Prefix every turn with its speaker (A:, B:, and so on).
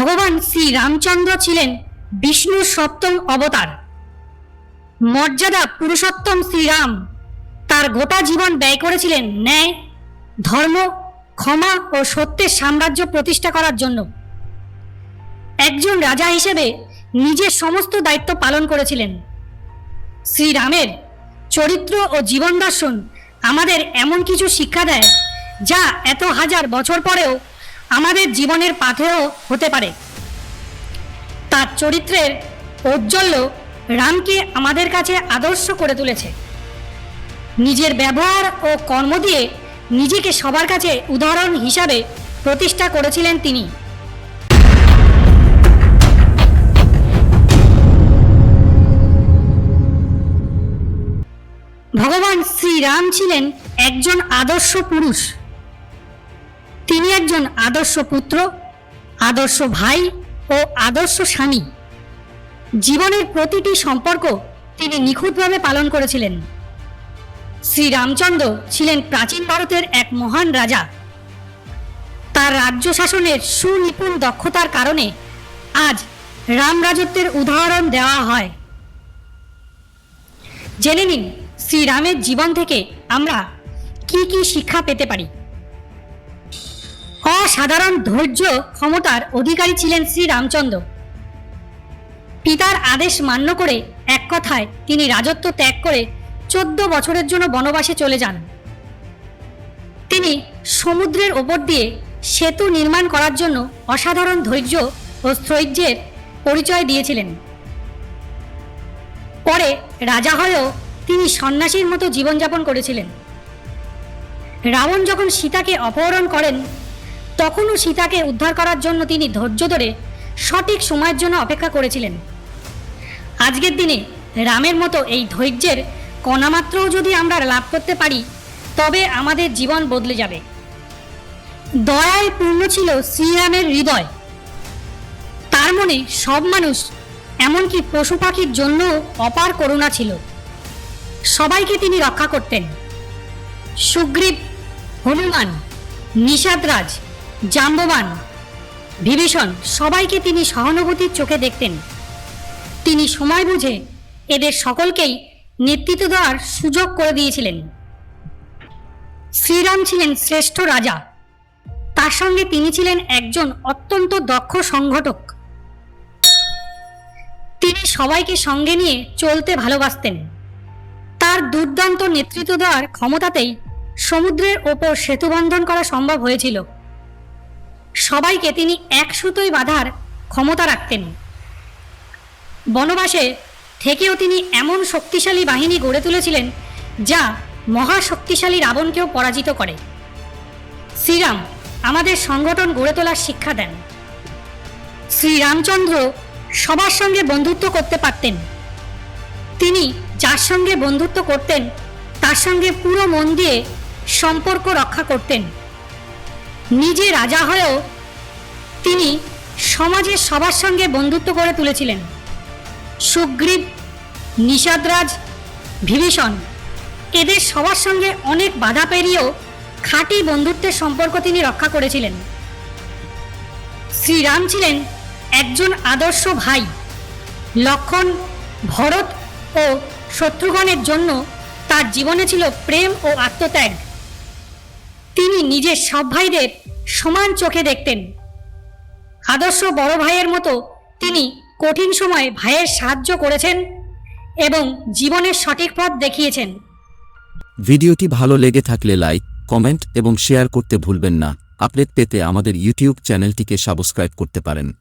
A: ভগবান শ্রী রামচন্দ্র ছিলেন বিষ্ণুর সপ্তম অবতার। মর্যাদা পুরুষোত্তম শ্রীরাম তার গোটা জীবন ব্যয় করেছিলেন ন্যায়, ধর্ম, ক্ষমা ও সত্যের সাম্রাজ্য প্রতিষ্ঠা করার জন্য। একজন রাজা হিসেবে নিজের সমস্ত দায়িত্ব পালন করেছিলেন। শ্রীরামের চরিত্র ও জীবন দর্শন আমাদের এমন কিছু শিক্ষা দেয় যা এত হাজার বছর পরেও আমাদের জীবনের পাথেয় হতে পারে। তার চরিত্রের ঔজ্জ্বল্য রামকে আমাদের কাছে আদর্শ করে তুলেছে। নিজের ব্যবহার ও কর্ম দিয়ে নিজেকে সবার কাছে উদাহরণ হিসাবে প্রতিষ্ঠা করেছিলেন তিনি। ভগবান শ্রীরাম ছিলেন একজন আদর্শ পুরুষ। একজন আদর্শ পুত্র, আদর্শ ভাই ও আদর্শ স্বামী। জীবনের প্রতিটি সম্পর্ক তিনি নিখুঁতভাবে পালন করেছিলেন। শ্রীরামচন্দ্র ছিলেন প্রাচীন ভারতের এক মহান রাজা। তার রাজ্য শাসনের সুনিপুণ দক্ষতার কারণে আজ রাম রাজত্বের উদাহরণ দেওয়া হয়। জেনে নিন শ্রীরামের জীবন থেকে আমরা কি কি শিক্ষা পেতে পারি। অসাধারণ ধৈর্য ক্ষমতার অধিকারী ছিলেন শ্রী রামচন্দ্র। পিতার আদেশ মান্য করে এক কথায় তিনি রাজত্ব ত্যাগ করে চোদ্দ বছরের জন্য বনবাসে চলে যান। তিনি সমুদ্রের ওপর দিয়ে সেতু নির্মাণ করার জন্য অসাধারণ ধৈর্য ও স্থৈর্যের পরিচয় দিয়েছিলেন। পরে রাজা হয়েও তিনি সন্ন্যাসীর মতো জীবনযাপন করেছিলেন। রাবণ যখন সীতাকে অপহরণ করেন তখনও সীতাকে উদ্ধার করার জন্য তিনি ধৈর্য ধরে সঠিক সময়ের জন্য অপেক্ষা করেছিলেন। আজকের দিনে রামের মতো এই ধৈর্যের কণামাত্রও যদি আমরা লাভ করতে পারি, তবে আমাদের জীবন বদলে যাবে। দয়ায় পূর্ণ ছিল শ্রীরামের হৃদয়। তার মনে সব মানুষ, এমনকি পশু পাখির জন্য অপার করুণা ছিল। সবাইকে তিনি রক্ষা করতেন। সুগ্রীব, হনুমান, নিষাদরাজ জাম্ববান। বিভীষণ, সবাইকে তিনি সহানুভূতির চোখে দেখতেন। তিনি সময় বুঝে এদের সকলকেই নেতৃত্ব দেওয়ার সুযোগ করে দিয়েছিলেন। শ্রীরাম ছিলেন শ্রেষ্ঠ রাজা। তার সঙ্গে তিনি ছিলেন একজন অত্যন্ত দক্ষ সংগঠক। তিনি সবাইকে সঙ্গে নিয়ে চলতে ভালোবাসতেন। তার দুর্দান্ত নেতৃত্ব দেওয়ার ক্ষমতাতেই সমুদ্রের ওপর সেতুবন্ধন করা সম্ভব হয়েছিল। সবাইকে তিনি এক সুতোয় বাঁধার ক্ষমতা রাখতেন। বনবাসে থেকেও তিনি এমন শক্তিশালী বাহিনী গড়ে তুলেছিলেন, যা মহাশক্তিশালী রাবণকেও পরাজিত করে। শ্রীরাম আমাদের সংগঠন গড়ে তোলার শিক্ষা দেন। শ্রীরামচন্দ্র সবার সঙ্গে বন্ধুত্ব করতে পারতেন। তিনি যার সঙ্গে বন্ধুত্ব করতেন, তার সঙ্গে পুরো মন দিয়ে সম্পর্ক রক্ষা করতেন। নিজে রাজা হয়েও তিনি সমাজের সবার সঙ্গে বন্ধুত্ব করে তুলেছিলেন। সুগ্রীব, নিষাদরাজ বিভীষণ এদের সবার সঙ্গে অনেক বাধা পেরিয়েও খাঁটি বন্ধুত্বের সম্পর্ক তিনি রক্ষা করেছিলেন। শ্রীরাম ছিলেন একজন আদর্শ ভাই। লক্ষণ, ভরত ও শত্রুঘ্নের জন্য তার জীবনে ছিল প্রেম ও আত্মত্যাগ। তিনি নিজের সব ভাইদের সমান চোখে দেখতেন। আদর্শ বড় ভাইয়ের মতো তিনি কঠিন সময়ে ভাইয়ের সাহায্য করেছেন এবং জীবনের সঠিক পথ দেখিয়েছেন।
B: ভিডিওটি ভালো লেগে থাকলে লাইক, কমেন্ট এবং শেয়ার করতে ভুলবেন না। আপডেট পেতে আমাদের ইউটিউব চ্যানেলটিকে সাবস্ক্রাইব করতে পারেন।